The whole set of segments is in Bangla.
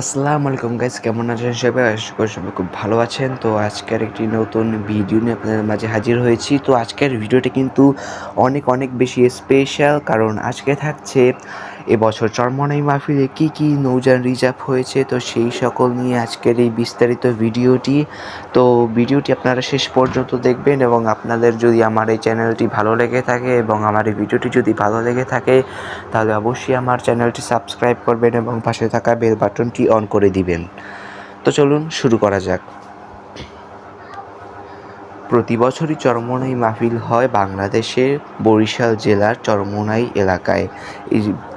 আসসালামু আলাইকুম গাইস কেমন আছেন সবাই? আশা করি সবাই খুব ভালো আছেন। তো আজকের একটি নতুন ভিডিও নিয়ে আপনাদের মাঝে হাজির হয়েছি। তো আজকের ভিডিওটা কিন্তু অনেক অনেক বেশি স্পেশাল কারণ আজকে থাকছে এবছর চরমনাই মাহফিলে কি কি নৌযান রিজার্ভ হয়েছে? তো সেই সকল নিয়ে আজকের এই বিস্তারিত ভিডিওটি। তো ভিডিওটি আপনারা শেষ পর্যন্ত দেখবেন এবং আপনাদের যদি আমার এই চ্যানেলটি ভালো লেগে থাকে এবং আমার এই ভিডিওটি যদি ভালো লেগে থাকে, তাহলে অবশ্যই আমার চ্যানেলটি সাবস্ক্রাইব করবেন এবং পাশে থাকা বেল বাটনটি অন করে দিবেন। তো চলুন শুরু করা যাক। প্রতি বছরই চরমোনাই মাহফিল হয় বাংলাদেশের বরিশাল জেলার চরমোনাই এলাকায়।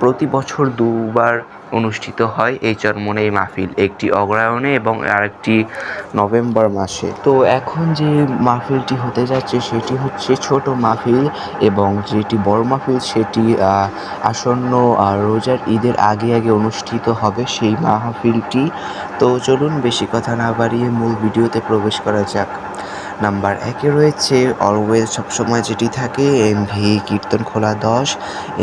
প্রতি বছর দুবার অনুষ্ঠিত হয় এই চরমোনাই মাহফিল, একটি অগ্রায়ণে এবং আরেকটি নভেম্বর মাসে। তো এখন যে মাহফিলটি হতে যাচ্ছে সেটি হচ্ছে ছোট মাহফিল এবং যেটি বড় মাহফিল সেটি আসন্ন রোজার ঈদের আগে আগে অনুষ্ঠিত হবে সেই মাহফিলটি। তো চলুন বেশি কথা না বাড়িয়ে মূল ভিডিওতে প্রবেশ করা যাক। নাম্বার একে রয়েছে অলওয়েজ সবসময় যেটি থাকে এমভি কীর্তন খোলা দশ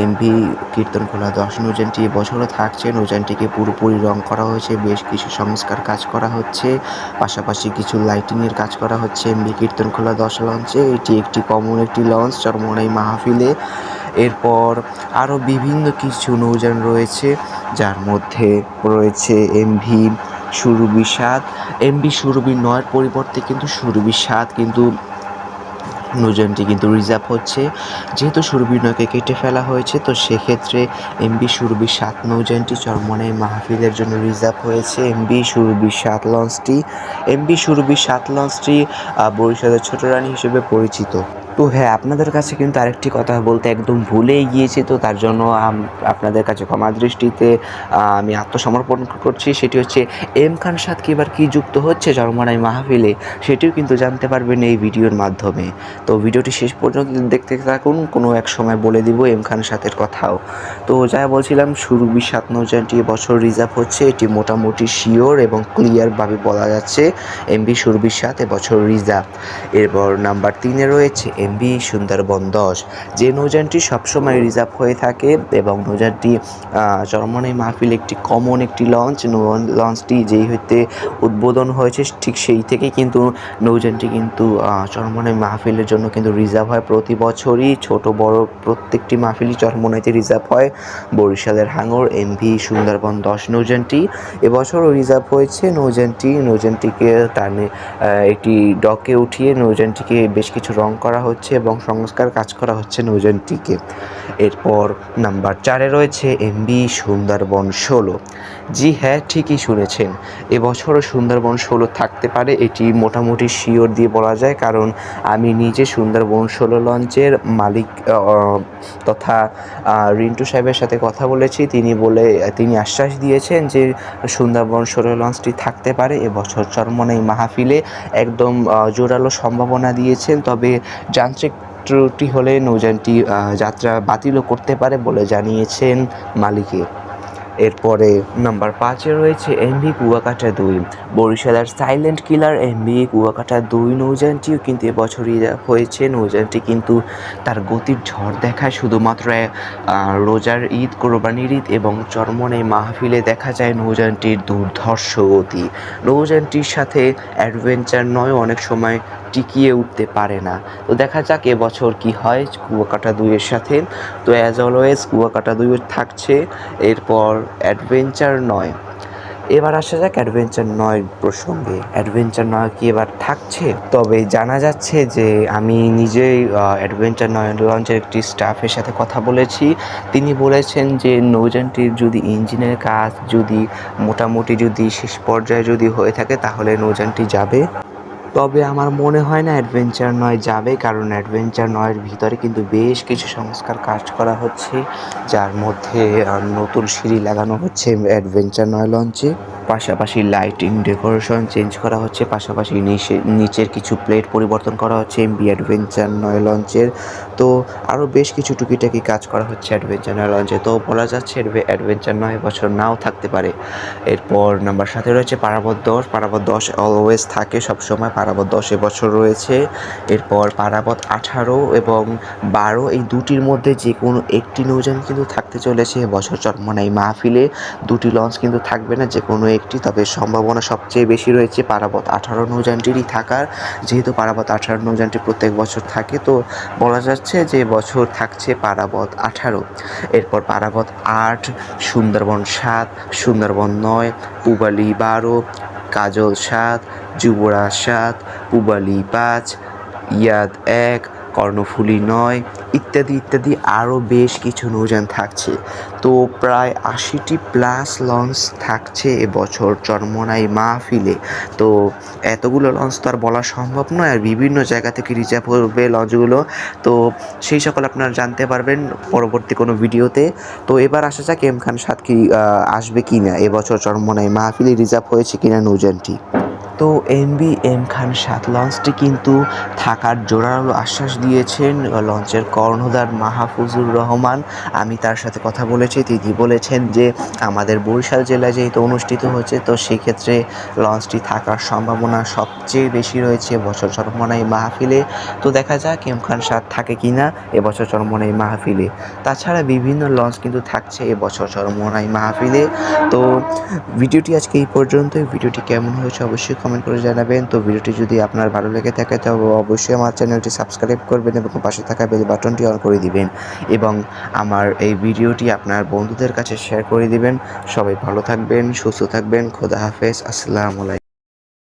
এমভি কীর্তন খোলা দশ নৌজানটি এবছরও থাকছে নৌজানটিকে পুরোপুরি রং করা হয়েছে, বেশ কিছু সংস্কার কাজ করা হচ্ছে, পাশাপাশি কিছু লাইটিংয়ের কাজ করা হচ্ছে এমভি কীর্তন খোলা দশ লঞ্চে এটি একটি কমন একটি লঞ্চ চরমনাই মাহফিলে। এরপর আরও বিভিন্ন কিছু নৌযান রয়েছে, যার মধ্যে রয়েছে এমভি সুরভি সাত এমবি সুরভি নয়ের পরিবর্তে কিন্তু সুরভি সাত কিন্তু নৌযানটি কিন্তু রিজার্ভ হচ্ছে। যেহেতু সুরভি নয়কে কেটে ফেলা হয়েছে, তো সেক্ষেত্রে এমবি সুরভি সাত নৌযানটি চরমনে মাহফিলের জন্য রিজার্ভ হয়েছে। এমবি সুরভি সাত লঞ্চটি এমবি সুরভি সাত লঞ্চটি বরিশালের ছোট রানী হিসেবে পরিচিত। তো হ্যাঁ আপনাদের কাছে কিন্তু আরেকটি কথা বলতে একদম ভুলেই গিয়েছি, তো তার জন্য আপনাদের কাছে ক্ষমা দৃষ্টিতে আমি আত্মসমর্পণ করছি। সেটি হচ্ছে এম খান সাদ কি এবার কী যুক্ত হচ্ছে জন্মনাই মাহফিলে, সেটিও কিন্তু জানতে পারবেন এই ভিডিওর মাধ্যমে। তো ভিডিওটি শেষ পর্যন্ত দেখতে থাকুন, কোনো এক সময় বলে দিব এম খান সাথের কথাও। তো যা বলছিলাম, শুরু সাত নৌজানটি বছর রিজার্ভ হচ্ছে, এটি মোটামুটি শিওর এবং ক্লিয়ারভাবে বলা যাচ্ছে, এমবি সুরবির সাথে বছর রিজার্ভ। এরপর নাম্বার তিনে রয়েছে এমবি, সুন্দরবন দশ। যে নৌযানটি সবসময় রিজার্ভ হয়ে থাকে এবং নৌযানটি চরমনাই মাহফিল একটি কমন একটি লঞ্চ লঞ্চটি যেই হইতে উদ্বোধন হয়েছে ঠিক সেই থেকে কিন্তু নৌযানটি কিন্তু চরমনাই মাহফিলের জন্য কিন্তু রিজার্ভ হয় প্রতি বছরই। ছোট, বড় প্রত্যেকটি মাহফিলই চরমনাইতে রিজার্ভ হয়। বরিশালের হাঙর এমভি সুন্দরবন দশ নৌযানটি এবছরও রিজার্ভ হয়েছে। নৌযানটি, নৌযানটিকে তার একটি ডকে উঠিয়ে নৌযানটিকে বেশ কিছু রং করা হচ্ছে। হচ্ছে এবং সংস্কার কাজ করা হচ্ছে নৌযানটিকে এরপর নাম্বার চারে রয়েছে এমবি সুন্দরবন ষোলো। জি হ্যাঁ ঠিকই শুনেছেন। এবছরও সুন্দরবন ষোলো থাকতে পারে, এটি মোটামুটি শিওর দিয়ে বলা যায়, কারণ আমি নিজে সুন্দরবন ষোলো লঞ্চের মালিক তথা রিন্টু সাহেবের সাথে কথা বলেছি, তিনি বলে, তিনি আশ্বাস দিয়েছেন যে সুন্দরবন ষোলো লঞ্চটি থাকতে পারে, এবছর চরমনাই মাহফিলে একদম জোরালো সম্ভাবনা দিয়েছেন, তবে যান্ত্রিক ত্রুটি হলে নৌযানটি যাত্রা বাতিলও করতে পারে বলে জানিয়েছেন মালিকের এরপরে নাম্বার পাঁচে রয়েছে এমভি কুয়াকাটা দুই। বরিশালের সাইলেন্ট কিলার এমভি কুয়াকাটা দুই নৌযানটিও কিন্তু এবছরই হয়েছে। নৌযানটি কিন্তু তার গতির ঝড় দেখায়। শুধুমাত্র রোজার ঈদ, কোরবানির ঈদ এবং চরমনে মাহফিলে দেখা যায় নৌযানটির দুর্ধর্ষ গতি। নৌযানটির সাথে অ্যাডভেঞ্চার নয় অনেক সময় টিকিয়ে উঠতে পারে না। তো দেখা যাক এবছর কি হয়। কুয়াকাটা দুইয়ের সাথে। তো অ্যাজ অলওয়েজ কুয়াকাটা দুইয়ের থাকছে। এরপর অ্যাডভেঞ্চার নয়। এবার আসা যাক অ্যাডভেঞ্চার নয় প্রসঙ্গে। অ্যাডভেঞ্চার নয় কি এবার থাকছে? তবে জানা যাচ্ছে যে আমি নিজেই অ্যাডভেঞ্চার নয় লঞ্চের একটি স্টাফের সাথে কথা বলেছি। তিনি বলেছেন যে নৌযানটির যদি ইঞ্জিনের কাজ, যদি মোটামুটি যদি শেষ পর্যায়ে যদি হয়ে থাকে, তাহলে নৌযানটি যাবে। তবে আমার মনে হয় না অ্যাডভেঞ্চার নয় যাবে, কারণ অ্যাডভেঞ্চার নয়ের ভিতরে কিন্তু বেশ কিছু সংস্কার কাজ করা হচ্ছে, যার মধ্যে নতুন সিঁড়ি লাগানো হচ্ছে অ্যাডভেঞ্চার নয় লঞ্চে পাশাপাশি লাইটিং ডেকোরেশন চেঞ্জ করা হচ্ছে, পাশাপাশি নিচে, নিচের কিছু প্লেট পরিবর্তন করা হচ্ছে এমবি অ্যাডভেঞ্চার নয় লঞ্চের তো আরও বেশ কিছু টুকিটাকি কাজ করা হচ্ছে অ্যাডভেঞ্চার নয় লঞ্চে তো বলা যাচ্ছে অ্যাডভেঞ্চার নয় বছর নাও থাকতে পারে। এরপর নাম্বার সাথে রয়েছে পারাবত দশ। পারাবত দশ অলওয়েজ থাকে, সবসময় পারাবত দশ এবছর রয়েছে। এরপর পারাবত আঠারো এবং বারো, এই দুটির মধ্যে যে কোনো একটি নৌযান কিন্তু থাকতে চলেছে। বছর চরমনাই মাহফিলে দুটি লঞ্চ কিন্তু থাকবে না যে কোনো একটি, তবে সম্ভাবনা সবচেয়ে বেশি রয়েছে পারাবত। আঠারো নৌযানটিরই থাকার, যেহেতু পারাবত আঠারো নৌযানটি প্রত্যেক বছর থাকে, তো বলা যাচ্ছে যে বছর থাকছে পারাবত আঠারো। এরপর পারাবত আট, সুন্দরবন সাত, সুন্দরবন নয়, পুবালি বারো, কাজল সাত, যুবরাজ সাত, পুবালি পাঁচ, ইয়াদ এক কর্ণফুলী নয়, ইত্যাদি ইত্যাদি আরও বেশ কিছু নৌযান থাকছে। তো প্রায় আশিটি প্লাস লঞ্চ থাকছে এবছর চরমনাই মাহফিলে। তো এতগুলো লঞ্চ তো আর বলা সম্ভব নয়, আর বিভিন্ন জায়গা থেকে রিজার্ভ হবে লঞ্চগুলো। তো সেই সকল আপনারা জানতে পারবেন পরবর্তী কোনো ভিডিওতে। তো এবার আসা যাক এম খান সাত কি আসবে কি না এবছর চরমনাই মাহফিলে রিজার্ভ হয়েছে কিনা নৌযানটি? তো এমবি এম খান সাত লঞ্চটি কিন্তু থাকার জোরালো আশ্বাস দিয়েছেন লঞ্চের কর্ণধার মাহফুজুর রহমান। আমি তার সাথে কথা বলেছি, তিনি বলেছেন যে আমাদের বরিশাল জেলায় যেহেতু অনুষ্ঠিত হচ্ছে তো সেক্ষেত্রে লঞ্চটি থাকার সম্ভাবনা সবচেয়ে বেশি রয়েছে বছর চরমনাই মাহফিলে। তো দেখা যাক এম খান সাত থাকে কি না এবছর চরমনাই মাহফিলে। তাছাড়া বিভিন্ন লঞ্চ কিন্তু থাকছে এবছর চরমনাই মাহফিলে। তো ভিডিওটি আজকে এই পর্যন্তই। ভিডিওটি কেমন হয়েছে অবশ্যই কমেন্ট করে জানাবেন। তো ভিডিওটি যদি আপনার ভালো লেগে থাকে তবে অবশ্যই আমার চ্যানেলটি সাবস্ক্রাইব করবেন এবং পাশে থাকা বেল বাটনটি অন করে দিবেন এবং আমার এই ভিডিওটি আপনার বন্ধুদের কাছে শেয়ার করে দিবেন। সবাই ভালো থাকবেন, সুস্থ থাকবেন, খোদা হাফেজ, আসসালামু আলাইকুম।